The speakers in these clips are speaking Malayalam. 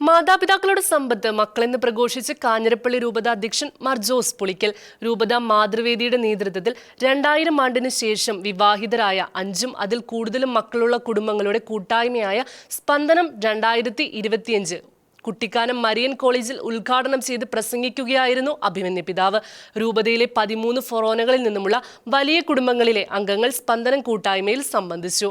മാതാപിതാക്കളുടെ സമ്പത്ത് മക്കളെന്ന് പ്രഘോഷിച്ച് കാഞ്ഞിരപ്പള്ളി രൂപത അധ്യക്ഷൻ മർജോസ് പുളിക്കൽ. രൂപത മാതൃവേദിയുടെ നേതൃത്വത്തിൽ രണ്ടായിരം ആണ്ടിന് ശേഷം വിവാഹിതരായ അഞ്ചും അതിൽ കൂടുതലും മക്കളുള്ള കുടുംബങ്ങളുടെ കൂട്ടായ്മയായ സ്പന്ദനം രണ്ടായിരത്തി ഇരുപത്തിയഞ്ച് കുട്ടിക്കാനം മരിയൻ കോളേജിൽ ഉദ്ഘാടനം ചെയ്ത് പ്രസംഗിക്കുകയായിരുന്നു അഭിമന്യ പിതാവ്. രൂപതയിലെ പതിമൂന്ന് ഫൊറോനകളിൽ നിന്നുമുള്ള വലിയ കുടുംബങ്ങളിലെ അംഗങ്ങൾ സ്പന്ദനം കൂട്ടായ്മയിൽ സംബന്ധിച്ചു.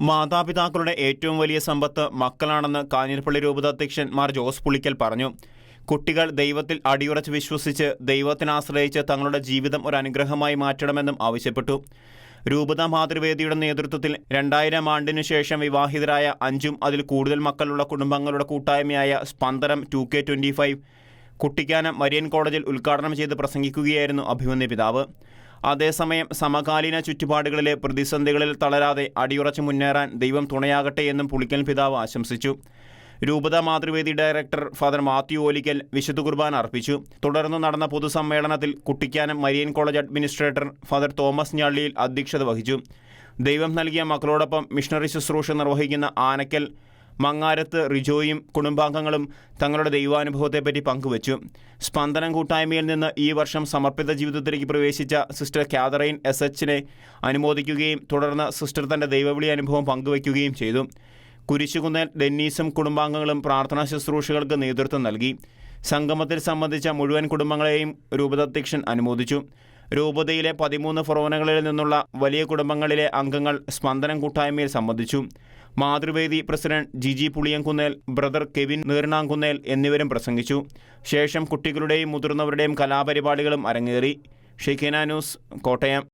മാതാപിതാക്കളുടെ ഏറ്റവും വലിയ സമ്പത്ത് മക്കളാണെന്ന് കാഞ്ഞിരപ്പള്ളി രൂപതാധ്യക്ഷൻ മാർ ജോസ് പുളിക്കൽ പറഞ്ഞു. കുട്ടികൾ ദൈവത്തിൽ അടിയുറച്ച് വിശ്വസിച്ച് ദൈവത്തിനാശ്രയിച്ച് തങ്ങളുടെ ജീവിതം ഒരു അനുഗ്രഹമായി മാറ്റണമെന്നും ആവശ്യപ്പെട്ടു. രൂപത മാതൃവേദിയുടെ നേതൃത്വത്തിൽ രണ്ടായിരം ആണ്ടിനു ശേഷം വിവാഹിതരായ അഞ്ചും അതിൽ കൂടുതൽ മക്കളുള്ള കുടുംബങ്ങളുടെ കൂട്ടായ്മയായ Spandanam two K twenty five Kuttikkanam Marian കോളേജിൽ ഉദ്ഘാടനം ചെയ്ത് പ്രസംഗിക്കുകയായിരുന്നു അഭിമന്യ പിതാവ്. അതേസമയം സമകാലീന ചുറ്റുപാടുകളിലെ പ്രതിസന്ധികളിൽ തളരാതെ അടിയുറച്ച് മുന്നേറാൻ ദൈവം തുണയാകട്ടെ എന്നും പുളിക്കൽ പിതാവ് ആശംസിച്ചു. രൂപത മാതൃവേദി ഡയറക്ടർ ഫാദർ മാത്യു ഓലിക്കൽ വിശുദ്ധ കുർബാന അർപ്പിച്ചു. തുടർന്ന് നടന്ന പൊതുസമ്മേളനത്തിൽ Kuttikkanam Marian college administrator father Thomas Njalliyil അധ്യക്ഷത വഹിച്ചു. ദൈവം നൽകിയ മക്കളോടൊപ്പം മിഷണറി ശുശ്രൂഷ നിർവഹിക്കുന്ന ആനക്കൽ മങ്ങാരത്ത് റിജോയും കുടുംബാംഗങ്ങളും തങ്ങളുടെ ദൈവാനുഭവത്തെപ്പറ്റി പങ്കുവച്ചു. സ്പന്ദനം കൂട്ടായ്മയിൽ നിന്ന് ഈ വർഷം സമർപ്പിത ജീവിതത്തിലേക്ക് പ്രവേശിച്ച സിസ്റ്റർ കാതറൈൻ എസ് എച്ചിനെ അനുമോദിക്കുകയും തുടർന്ന് സിസ്റ്റർ തന്റെ ദൈവവിളി അനുഭവം പങ്കുവയ്ക്കുകയും ചെയ്തു. കുരിശുകുന്നൽ ഡെന്നീസും കുടുംബാംഗങ്ങളും പ്രാർത്ഥനാ ശുശ്രൂഷകൾക്ക് നേതൃത്വം നൽകി. സംഗമത്തിൽ സംബന്ധിച്ച മുഴുവൻ കുടുംബങ്ങളെയും രൂപതാധ്യക്ഷൻ അനുമോദിച്ചു. രൂപതയിലെ പതിമൂന്ന് ഫൊറോനകളിൽ നിന്നുള്ള വലിയ കുടുംബങ്ങളിലെ അംഗങ്ങൾ സ്പന്ദനം കൂട്ടായ്മയിൽ സംബന്ധിച്ചു. Mathruvedi president Jiji Puliyamkunnel brother Kevin Neernankunnel എന്നിവരും പ്രസംഗിച്ചു. ശേഷം കുട്ടികളുടെയും മുതിർന്നവരുടെയും കലാപരിപാടികളും അരങ്ങേറി. ഷെയ്ഖേന ന്യൂസ് കോട്ടയം.